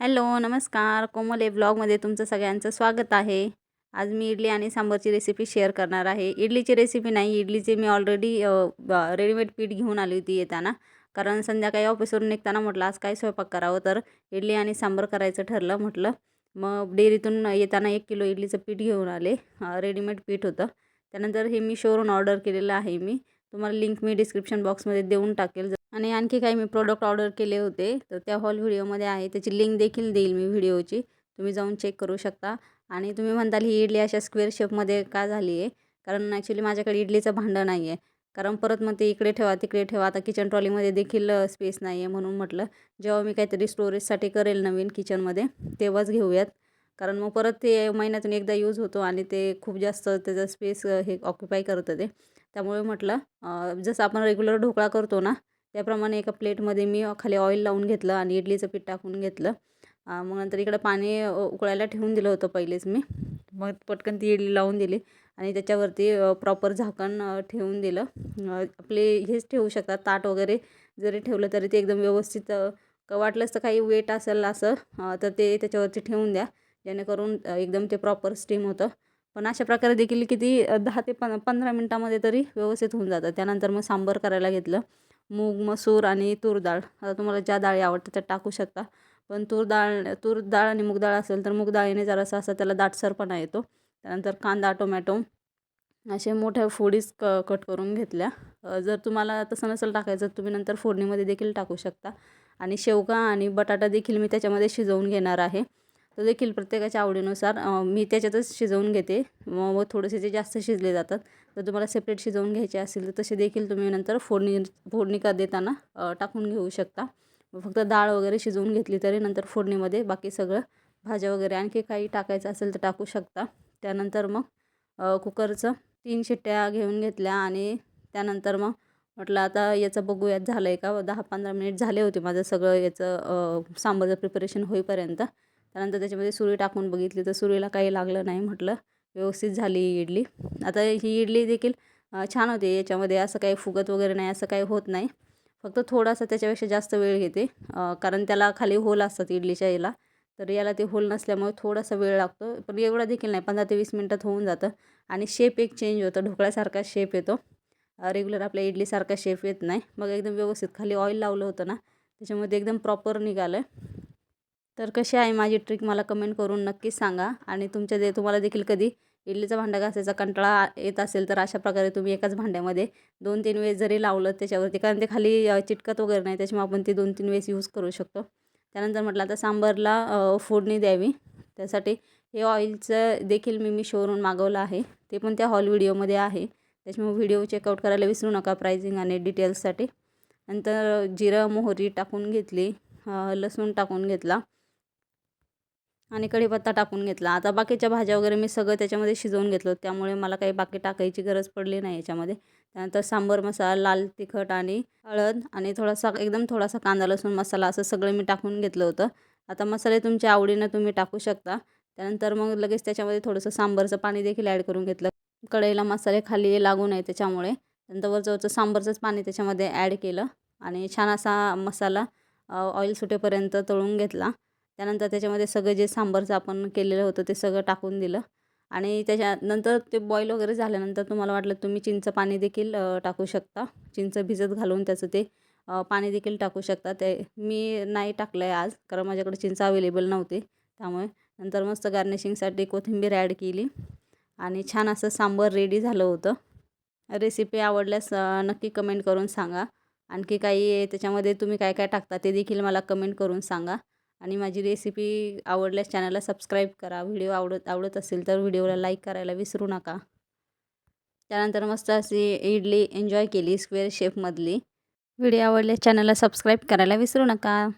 Hello नमस्कार. कोमल ए ब्लॉगमध्ये तुमचं सगळ्यांचं स्वागत आहे. आज मी इडली आणि सांबारची रेसिपी शेअर करणार आहे. इडलीची रेसिपी नाही इडलीची मी ऑलरेडी रेडीमेड पीठ घेऊन आली होती येताना. कारण संध्याकाळी ऑफिसवरून निघताना म्हटलं आज काय स्वयंपाक करावं? तर इडली आणि सांबर करायचं ठरलं म्हटलं. मग डेअरीतून येताना एक किलो इडलीचं पीठ घेऊन आले. रेडीमेड पीठ होतं. त्यानंतर हे मी शोरून ऑर्डर केलेलं आहे मी. तुम्हाला लिंक मी डिस्क्रिप्शन बॉक्समध्ये देऊन टाकेल. आणि आणखी काही मी प्रोडक्ट ऑर्डर केले होते तर त्या हॉल व्हिडिओमध्ये आहे. त्याची लिंक देखील देईल मी व्हिडिओची तुम्ही जाऊन चेक करू शकता. आणि तुम्ही म्हणताल ही इडली अशा स्क्वेअर शेपमध्ये का झाली आहे? कारण ॲक्च्युली माझ्याकडे इडलीचं भांडं नाही आहे कारण परत मग ते इकडे ठेवा तिकडे ठेवा. आता किचन ट्रॉलीमध्ये देखील स्पेस नाही आहे म्हणून म्हटलं. जेव्हा मी काहीतरी स्टोरेजसाठी करेल नवीन किचनमध्ये तेव्हाच घेऊयात. कारण मग परत ते महिन्यातून एकदा यूज होतो आणि ते खूप जास्त त्याचा स्पेस हे ऑक्युपाय करतं ते त्यामुळे म्हटलं जसं आपण रेग्युलर ढोकळा करतो ना त्याप्रमाणे एका प्लेटमध्ये मी खाली ऑइल लावून घेतलं आणि इडलीचं पीठ टाकून घेतलं. मग नंतर इकडं पाणी उकळायला ठेवून दिलं होतं पहिलेच मी. मग पटकन ती इडली लावून दिली आणि त्याच्यावरती प्रॉपर झाकण ठेवून दिलं. आपले हेच ठेवू शकतात ताट वगैरे जरी ठेवलं तरी ते एकदम व्यवस्थित वाटलंच तर काही वेट असेल असं तर ते त्याच्यावरती ठेवून द्या. जेणेकरून एकदम ते प्रॉपर स्टीम होतं. पण अशा प्रकारे देखील किती दहा ते पं पंधरा मिनटामध्ये तरी व्यवस्थित होऊन जातं. त्यानंतर मग सांबर करायला घेतलं. मूग मसूर आणि तूर डाळ. आता तुम्हाला ज्या डाळी आवडतात त्या टाकू शकता. पण तूर डाळ तूर डाळ आणि मूग डाळ असेल तर मूग डाळीने जरासा असं त्याला दाटसरपणा येतो. त्यानंतर कांदा टोमॅटो असे मोठ्या फोडीच क कट करून घेतल्या. जर तुम्हाला तसं नसेल टाकायचं तुम्ही नंतर फोडणीमध्ये देखील टाकू शकता. आणि शेवगा आणि बटाटा देखील मी त्याच्यामध्ये शिजवून घेणार आहे. तो देखील प्रत्येकाच्या आवडीनुसार मी त्याच्यातच शिजवून घेते. व थोडेसे जे जास्त शिजले जातात जर तुम्हाला सेपरेट शिजवून घ्यायचे असेल तर तसे देखील तुम्ही नंतर फोडणी फोडणी का देताना टाकून घेऊ शकता. फक्त डाळ वगैरे शिजवून घेतली तरी नंतर फोडणीमध्ये बाकी सगळं भाज्या वगैरे आणखी काही टाकायचं असेल तर टाकू शकता. त्यानंतर मग कुकरचं तीन शिट्ट्या घेऊन घेतल्या आणि त्यानंतर मग म्हटलं आता याचं बघूयात झालं आहे का? दहा पंधरा मिनिट झाले होते माझं सगळं याचं सांबारचं प्रिपरेशन होईपर्यंत. त्यानंतर त्याच्यामध्ये सुरी टाकून बघितली तर सुरीला काही लागलं नाही म्हटलं. व्यवस्थित झाली इडली. आता ही इडली देखील छान होते याच्यामध्ये. असं काही फुगत वगैरे नाही असं काही होत नाही. फक्त थोडासा त्याच्यापेक्षा जास्त वेळ घेते कारण त्याला खाली होल असतात इडलीच्या याला. तर याला ते होल नसल्यामुळे थोडासा वेळ लागतो. पण एवढा देखील नाही पंधरा ते वीस मिनटात होऊन जातं. आणि शेप एक चेंज होतं. ढोकळ्यासारखा शेप येतो. रेग्युलर आपल्या इडलीसारखा शेप येत नाही. मग एकदम व्यवस्थित खाली ऑइल लावलं होतं ना त्याच्यामध्ये एकदम प्रॉपर निघालं. तर कशी आहे माझी ट्रिक मला कमेंट करून नक्कीच सांगा. आणि तुमच्या दे तुम्हाला देखील कधी इडलीचा भांडा घासायचा कंटाळा येत असेल तर अशा प्रकारे तुम्ही एकाच भांड्यामध्ये दोन तीन वेळेस जरी लावलं त्याच्यावरती कारण ते खाली चिटकत वगैरे नाही त्याच्यामुळे आपण ती दोन तीन वेळेस यूज करू शकतो. त्यानंतर म्हटलं आता सांबारला फोडणी द्यावी. त्यासाठी हे ऑइलचं देखील मी मी शोरून मागवलं आहे. ते पण त्या हॉल व्हिडिओमध्ये आहे. त्याच्यामुळे व्हिडिओ चेकआउट करायला विसरू नका प्रायझिंग आणि डिटेल्ससाठी. नंतर जिरं मोहरी टाकून घेतली लसूण टाकून घेतला. आणि कढीपत्ता टाकून घेतला. आता बाकीच्या भाज्या वगैरे मी सगळं त्याच्यामध्ये शिजवून घेतलं त्यामुळे मला काही बाकी टाकायची गरज पडली नाही याच्यामध्ये. त्यानंतर सांबर मसाला लाल तिखट आणि हळद आणि थोडासा एकदम थोडासा कांदा लसूण मसाला असं सगळं मी टाकून घेतलं होतं. आता मसाले तुमच्या आवडीनं तुम्ही टाकू शकता. त्यानंतर मग लगेच त्याच्यामध्ये थोडंसं सांबरचं पाणी देखील ॲड करून घेतलं. कढईला मसाले खाली लागू नये त्याच्यामुळे. नंतर वरचं सांबरचंच पाणी त्याच्यामध्ये ॲड केलं आणि छान असा मसाला ऑइल सुटेपर्यंत तळून घेतला. त्यानंतर त्याच्यामध्ये सगळं जे सांबारचं आपण केलेलं होतं ते सगळं टाकून दिलं. आणि त्याच्यानंतर ते बॉईल वगैरे झाल्यानंतर तुम्हाला वाटलं तुम्ही चिंच पाणी देखील टाकू शकता. चिंच भिजत घालून त्याचं ते पाणी देखील टाकू शकता. ते मी नाही टाकलं आहे आज कारण माझ्याकडे चिंच अवेलेबल नव्हते. त्यामुळे नंतर मस्त गार्निशिंगसाठी कोथिंबीर ॲड केली. आणि छान असं सांबर रेडी झालं होतं. रेसिपी आवडल्यास नक्की कमेंट करून सांगा. आणखी काही त्याच्यामध्ये तुम्ही काय काय टाकता ते देखील मला कमेंट करून सांगा. आणि माझी रेसिपी आवडल्यास चॅनलला सबस्क्राईब करा. व्हिडिओ आवडत आवडत असेल तर व्हिडिओला लाईक करायला विसरू नका. त्यानंतर मस्त अशी इडली एन्जॉय केली स्क्वेअर शेपमधली व्हिडिओ आवडल्यास चॅनलला सबस्क्राईब करायला विसरू नका.